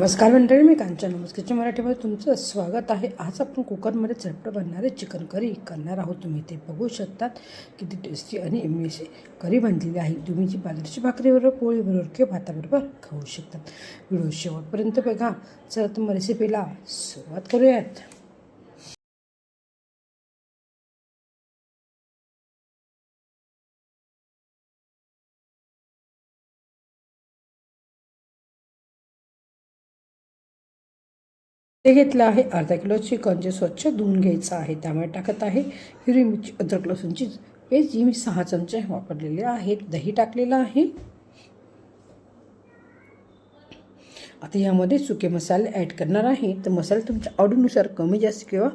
नमस्कार मंडळी मी कांचन नमस्कारच्या मराठीमध्ये तुमचं स्वागत आहे. आज आपण कुकरमध्ये झटपट बनणारे चिकन करी करणार आहोत. तुम्ही ते बघू शकतात किती टेस्टी आणि एमएसी करी बनलेली आहे. तुम्ही जी बाजरीची भाकरीबरोबर पोळीबरोबर किंवा भाताबरोबर खाऊ शकतात. व्हिडिओ शेवटपर्यंत बघा. चला तुम्ही रेसिपीला सुरुवात करूयात. ते घेतलं आहे. अर्धा किलो चिकन जे स्वच्छ धुवून घ्यायचं आहे त्यामुळे टाकत आहे. हिरवी मिरची अद्रक लसूणची पेस्ट जी मी सहा चमचे वापरलेले आहेत. दही टाकलेलं आहे. आता यामध्ये सुके मसाले ॲड करणार आहे. तर मसाले तुमच्या आवडीनुसार कमी जास्त किंवा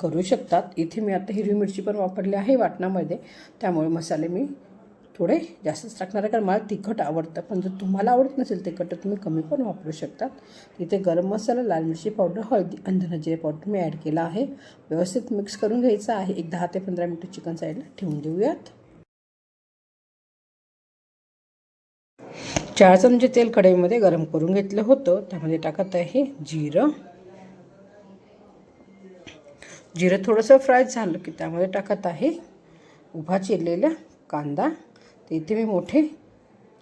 करू शकतात. इथे मी आता हिरवी मिरची पण वापरली आहे वाटणामध्ये. त्यामुळे मसाले मी थोडे जास्तच टाकणार आहे कारण मला तिखट आवडतं. पण जर तुम्हाला आवडत नसेल तिखट तर तुम्ही कमी पण वापरू शकतात इथे गरम मसाला लाल मिरची पावडर हळदी आणि जिरे पावडर मी ॲड केला आहे. व्यवस्थित मिक्स करून घ्यायचं आहे. एक दहा ते पंधरा मिनटं चिकन साईडला ठेवून देऊयात. चार चमचे तेल कढईमध्ये गरम करून घेतलं होतं. त्यामध्ये टाकत आहे जिरं. जिरं थोडंसं फ्राय झालं की त्यामध्ये टाकत आहे उभा चिरलेला कांदा. तर इथे मी मोठे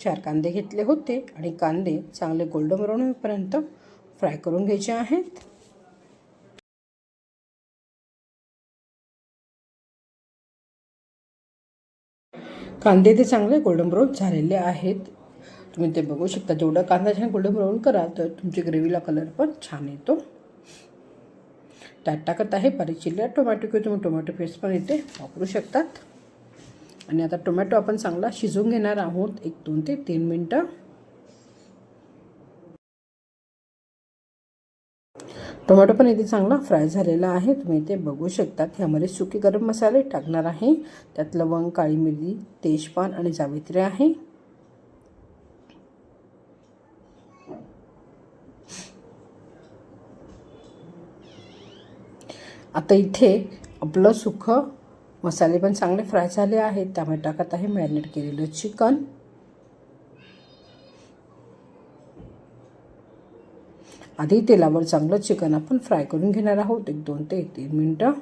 चार कांदे घेतले होते आणि कांदे चांगले गोल्डन ब्राऊन होईपर्यंत फ्राय करून घ्यायचे आहेत. कांदे ते चांगले गोल्डन ब्राऊन झालेले आहेत. तुम्ही ते बघू शकता. जेवढा कांदा छान गोल्डन ब्राऊन कराल तर तुमच्या ग्रेव्हीला कलर पण छान येतो. त्यात टाकत आहे बारीक चिल्ल्या टोमॅटो किंवा तुम्ही टोमॅटो पेस्ट पण इथे वापरू शकतात. आणि आता टोमॅटो आपण चांगला शिजवून घेणार आहोत. एक दोन ते तीन मिनटं. टोमॅटो पण इथे चांगला फ्राय झालेला आहे. तुम्ही इथे बघू शकतात ह्यामध्ये सुके गरम मसाले टाकणार आहे. त्यात लवंग काळी मिरी तेजपान आणि जावित्री आहे. आता इथे आपलं सुखं मसाले पण चांगले फ्राय झाले आहेत. त्यामुळे टाकत आहे मॅरिनेट केलेलं चिकन. आधी तेलावर चांगलं चिकन आपण फ्राय करून घेणार आहोत. एक दोन ते तीन मिनटं.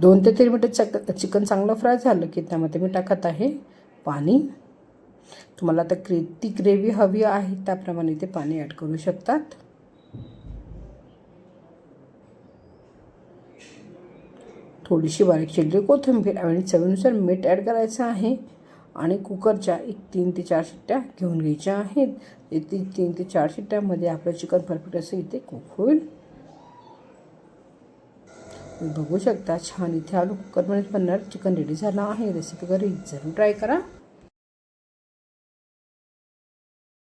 दोन ते तीन मिनटं चक चिकन चांगलं फ्राय झालं की त्यामध्ये मी टाकत आहे पाणी. तुम्हाला आता क्रे ती ग्रेव्ही हवी आहे त्याप्रमाणे ते पाणी ॲड करू शकतात. थोडीशी बारीक चिरली कोथिंबीर आणि चवीनुसार मीठ ॲड करायचं आहे आणि कुकरच्या एक तीन ते चार शिट्ट्या घेऊन घ्यायच्या आहेत. ती तीन ते चार शिट्ट्यामध्ये आपलं चिकन परफेक्ट असं इथे कुक होईल. बघू शकता छान इथे आलू कुकरमध्ये बनणार चिकन रेडी झालं आहे. रेसिपी घरी जरूर ट्राय करा.